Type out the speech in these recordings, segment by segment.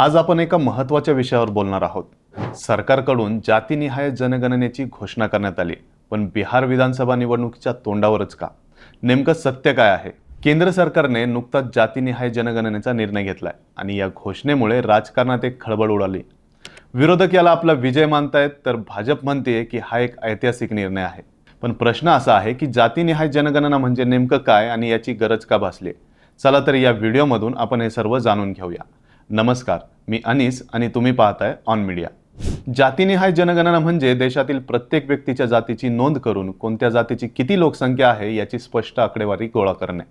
आज आपण एका महत्त्वाच्या विषयावर बोलणार आहोत. सरकारकडून जातीनिहाय जनगणनेची घोषणा करण्यात आली पण बिहार विधानसभा निवडणुकीच्या तोंडावरच का? नेमकं सत्य काय आहे? केंद्र सरकारने नुकताच जातीनिहाय जनगणनेचा निर्णय घेतलाय आणि या घोषणेमुळे राजकारणात एक खळबळ उडाली. विरोधक याला आपला विजय मानतायत तर भाजप म्हणते की हा एक ऐतिहासिक निर्णय आहे. पण प्रश्न असा आहे की जातीनिहाय जनगणना म्हणजे नेमकं काय आणि याची गरज का भासली? चला तर या व्हिडिओमधून आपण हे सर्व जाणून घेऊया. नमस्कार मी अनिस आणि तुम्ही पाहताय ऑन मीडिया जातीनिहाय जनगणना म्हणजे देशातील प्रत्येक व्यक्तीच्या जातीची नोंद करून कोणत्या जातीची किती लोकसंख्या आहे याची स्पष्ट आकडेवारी गोळा करणे.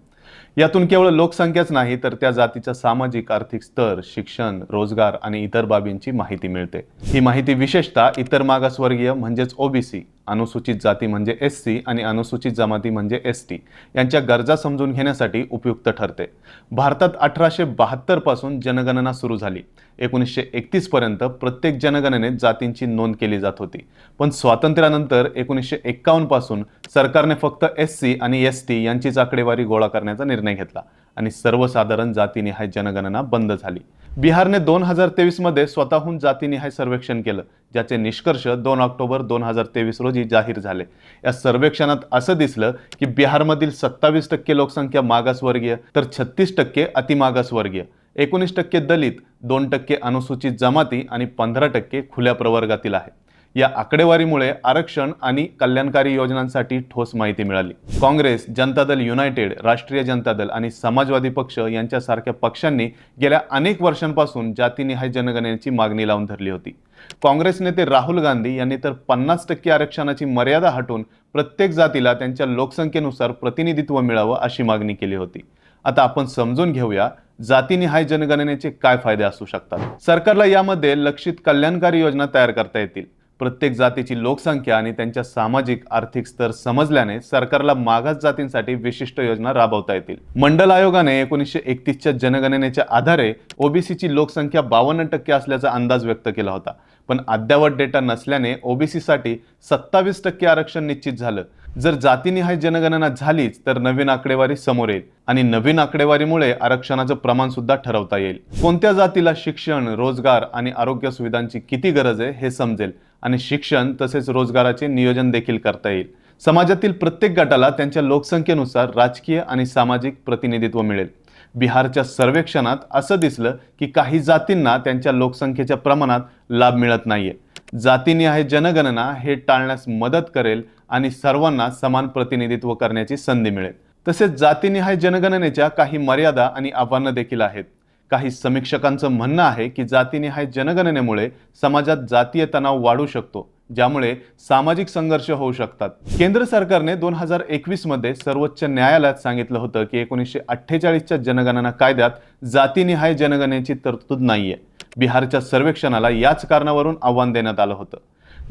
यातून केवळ लोकसंख्याच नाही तर त्या जातीचा सामाजिक आर्थिक स्तर शिक्षण रोजगार आणि इतर बाबींची माहिती मिळते. ही माहिती विशेषतः इतर मागासवर्गीय म्हणजेच ओबीसी अनुसूचित जाती म्हणजे एस सी आणि अनुसूचित जमाती म्हणजे एस टी यांच्या गरजा समजून घेण्यासाठी उपयुक्त ठरते. भारतात अठराशे बहात्तरपासून जनगणना सुरू झाली. एकोणीसशे एकतीसपर्यंत प्रत्येक जनगणनेत जातींची नोंद केली जात होती. पण स्वातंत्र्यानंतर एकोणीसशे एक्कावन्नपासून सरकारने फक्त एस सी आणि एस टी यांचीच आकडेवारी गोळा करण्याचा निर्णय घेतला आणि सर्वसाधारण जातीनिहाय जनगणना बंद झाली. बिहारने दोन हजार तेवीसमध्ये स्वतःहून जातीनिहाय सर्वेक्षण केलं ज्याचे निष्कर्ष दोन ऑक्टोबर दोन हजार तेवीस रोजी जाहीर झाले. या सर्वेक्षणात असं दिसलं की बिहारमधील सत्तावीस टक्के लोकसंख्या मागासवर्गीय तर छत्तीस टक्के अतिमागासवर्गीय. एकोणीस टक्के दलित दोन टक्के अनुसूचित जमाती आणि पंधरा टक्के खुल्या प्रवर्गातील आहे. या आकडेवारीमुळे आरक्षण आणि कल्याणकारी योजनांसाठी ठोस माहिती मिळाली. काँग्रेस जनता दल युनायटेड राष्ट्रीय जनता दल आणि समाजवादी पक्ष यांच्यासारख्या पक्षांनी गेल्या अनेक वर्षांपासून जातीनिहाय जनगणनेची मागणी लावून धरली होती. काँग्रेस नेते राहुल गांधी यांनी तर पन्नास टक्के आरक्षणाची मर्यादा हटवून प्रत्येक जातीला त्यांच्या लोकसंख्येनुसार प्रतिनिधित्व मिळावं अशी मागणी केली होती. आता आपण समजून घेऊया जातीनिहाय जनगणनेचे काय फायदे असू शकतात? सरकारला यामध्ये लक्षित कल्याणकारी योजना तयार करता येतील. प्रत्येक जातीची लोकसंख्या आणि त्यांच्या सामाजिक आर्थिक स्तर समजल्याने सरकारला मागास जातींसाठी विशिष्ट योजना राबवता येतील. मंडल आयोगाने एकोणीसशे एकतीसच्या जनगणनेच्या आधारे ओबीसीची लोकसंख्या बावन्न टक्के असल्याचा अंदाज व्यक्त केला होता. पण अद्यावत डेटा नसल्याने ओबीसीसाठी सत्तावीस टक्के आरक्षण निश्चित झालं. जर जातीनिहाय जनगणना झालीच तर नवीन आकडेवारी समोर येईल. आणि नवीन आकडेवारीमुळे आरक्षणाचं प्रमाण सुद्धा ठरवता येईल. कोणत्या जातीला शिक्षण रोजगार आणि आरोग्य सुविधांची किती गरज आहे हे समजेल. आणि शिक्षण तसेच रोजगाराचे नियोजन देखील करता येईल. समाजातील प्रत्येक गटाला त्यांच्या लोकसंख्येनुसार राजकीय आणि सामाजिक प्रतिनिधित्व मिळेल. बिहारच्या सर्वेक्षणात असं दिसलं की काही जातींना त्यांच्या लोकसंख्येच्या प्रमाणात लाभ मिळत नाहीये. जातीनिहाय जनगणना हे टाळण्यास मदत करेल आणि सर्वांना समान प्रतिनिधित्व करण्याची संधी मिळेल. तसेच जातीनिहाय जनगणनेच्या काही मर्यादा आणि आव्हानं देखील आहेत. काही समीक्षकांचं म्हणणं आहे की जातीनिहाय जनगणनेमुळे समाजात जातीय तणाव वाढू शकतो ज्यामुळे सामाजिक संघर्ष होऊ शकतात. केंद्र सरकारने दोन हजार एकवीसमध्ये सर्वोच्च न्यायालयात सांगितलं होतं की एकोणीसशे अठ्ठेचाळीसच्या जनगणना कायद्यात जातीनिहाय जनगणनेची तरतूद नाहीये. बिहारच्या सर्वेक्षणाला याच कारणावरून आव्हान देण्यात आलं होतं.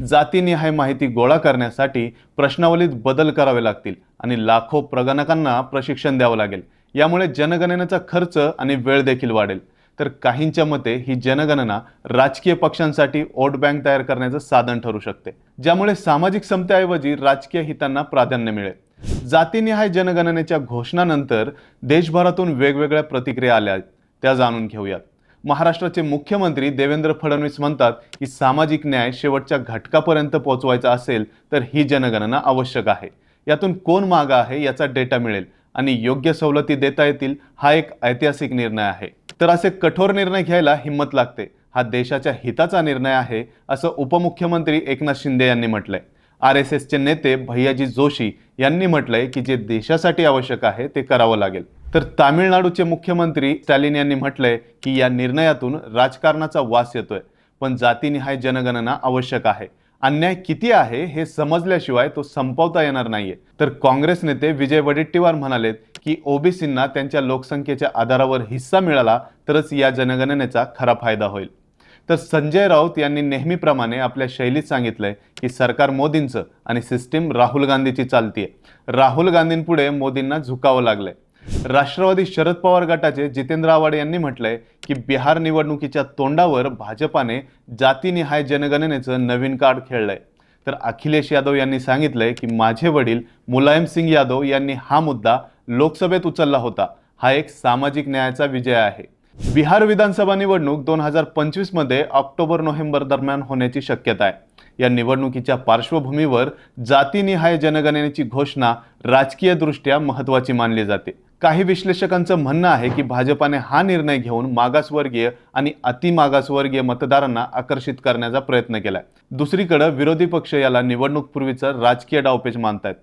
जातीनिहाय माहिती गोळा करण्यासाठी प्रश्नावलीत बदल करावे लागतील आणि लाखो प्रगणकांना प्रशिक्षण द्यावं लागेल. यामुळे जनगणनेचा खर्च आणि वेळ देखील वाढेल. तर काहींच्या मते ही जनगणना राजकीय पक्षांसाठी वोट बँक तयार करण्याचं साधन ठरू शकते. ज्यामुळे सामाजिक समतेऐवजी राजकीय हितांना प्राधान्य मिळेल. जातीनिहाय जनगणनेच्या घोषणानंतर देशभरातून वेगवेगळ्या प्रतिक्रिया आल्या आहेत. त्या जाणून घेऊयात. महाराष्ट्राचे मुख्यमंत्री देवेंद्र फडणवीस म्हणतात की सामाजिक न्याय शेवटच्या घटकापर्यंत पोहोचवायचा असेल तर ही जनगणना आवश्यक आहे. यातून कोण माग आहे याचा डेटा मिळेल आणि योग्य सवलती देता येतील हा एक ऐतिहासिक निर्णय आहे. तर असे कठोर निर्णय घ्यायला हिंमत लागते. हा देशाच्या हिताचा निर्णय आहे असं उपमुख्यमंत्री एकनाथ शिंदे यांनी म्हटलंय. आर एस एसचे नेते भैयाजी जोशी यांनी म्हटलंय की जे देशासाठी आवश्यक आहे ते करावं लागेल. तर तामिळनाडूचे मुख्यमंत्री स्टॅलिन यांनी म्हटलंय की या निर्णयातून राजकारणाचा वास येतोय पण जातीनिहाय जनगणना आवश्यक आहे. अन्याय किती आहे हे समजल्याशिवाय तो संपवता येणार नाहीये. तर काँग्रेस नेते विजय वडेट्टीवार म्हणालेत की ओबीसींना त्यांच्या लोकसंख्येच्या आधारावर हिस्सा मिळाला तरच या जनगणनेचा खरा फायदा होईल. तर संजय राऊत यांनी नेहमीप्रमाणे आपल्या शैलीत सांगितलंय की सरकार मोदींचं आणि सिस्टीम राहुल गांधीची चालतीये. राहुल गांधींपुढे मोदींना झुकावं लागलंय. राष्ट्रवादी शरद पवार गटाचे जितेंद्र आव्हाड यांनी म्हटलंय की बिहार निवडणुकीच्या तोंडावर भाजपाने जातीनिहाय जनगणनेचं नवीन कार्ड खेळलंय. तर अखिलेश यादव यांनी सांगितलंय की माझे वडील मुलायम सिंग यादव यांनी हा मुद्दा लोकसभेत उचलला होता. हा एक सामाजिक न्यायाचा विजय आहे. बिहार विधानसभा निवडणूक दोन हजार पंचवीसमध्ये ऑक्टोबर नोव्हेंबर दरम्यान होण्याची शक्यता आहे. या निवडणुकीच्या पार्श्वभूमीवर जातीनिहाय जनगणनेची घोषणा राजकीयदृष्ट्या महत्त्वाची मानली जाते. काही विश्लेषकांचं म्हणणं आहे की भाजपाने हा निर्णय घेऊन मागासवर्गीय आणि अतिमागासवर्गीय मतदारांना आकर्षित करण्याचा प्रयत्न केलाय. दुसरीकडे विरोधी पक्ष याला निवडणूकपूर्वीचा राजकीय डावपेच मानतायत.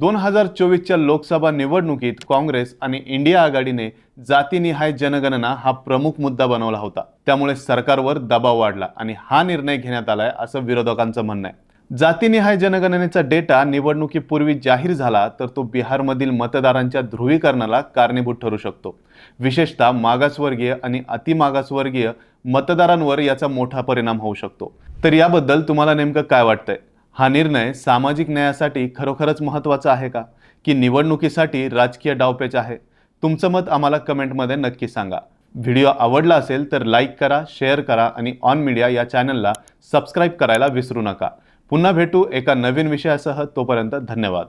दोन हजार चोवीसच्या लोकसभा निवडणुकीत काँग्रेस आणि इंडिया आघाडीने जातीनिहाय जनगणना हा प्रमुख मुद्दा बनवला होता. त्यामुळे सरकारवर दबाव वाढला आणि हा निर्णय घेण्यात आलाय असं विरोधकांचं म्हणणं आहे. जातीनिहाय जनगणनेचा डेटा निवडणुकीपूर्वी जाहीर झाला तर तो बिहारमधील मतदारांच्या ध्रुवीकरणाला कारणीभूत ठरू शकतो. विशेषतः मागासवर्गीय आणि अतिमागासवर्गीय मतदारांवर याचा मोठा परिणाम होऊ शकतो. तर याबद्दल तुम्हाला नेमकं काय वाटतंय? हा निर्णय सामाजिक न्यायासाठी खरोखरच महत्त्वाचा आहे का? की निवडणुकीसाठी राजकीय डावपेच आहे? तुमचं मत आम्हाला कमेंटमध्ये नक्की सांगा. व्हिडिओ आवडला असेल तर लाईक करा शेअर करा आणि ऑन मीडिया या चॅनलला सबस्क्राईब करायला विसरू नका. पुन्हा भेटू एका नवीन विषयासह तोपर्यंत धन्यवाद.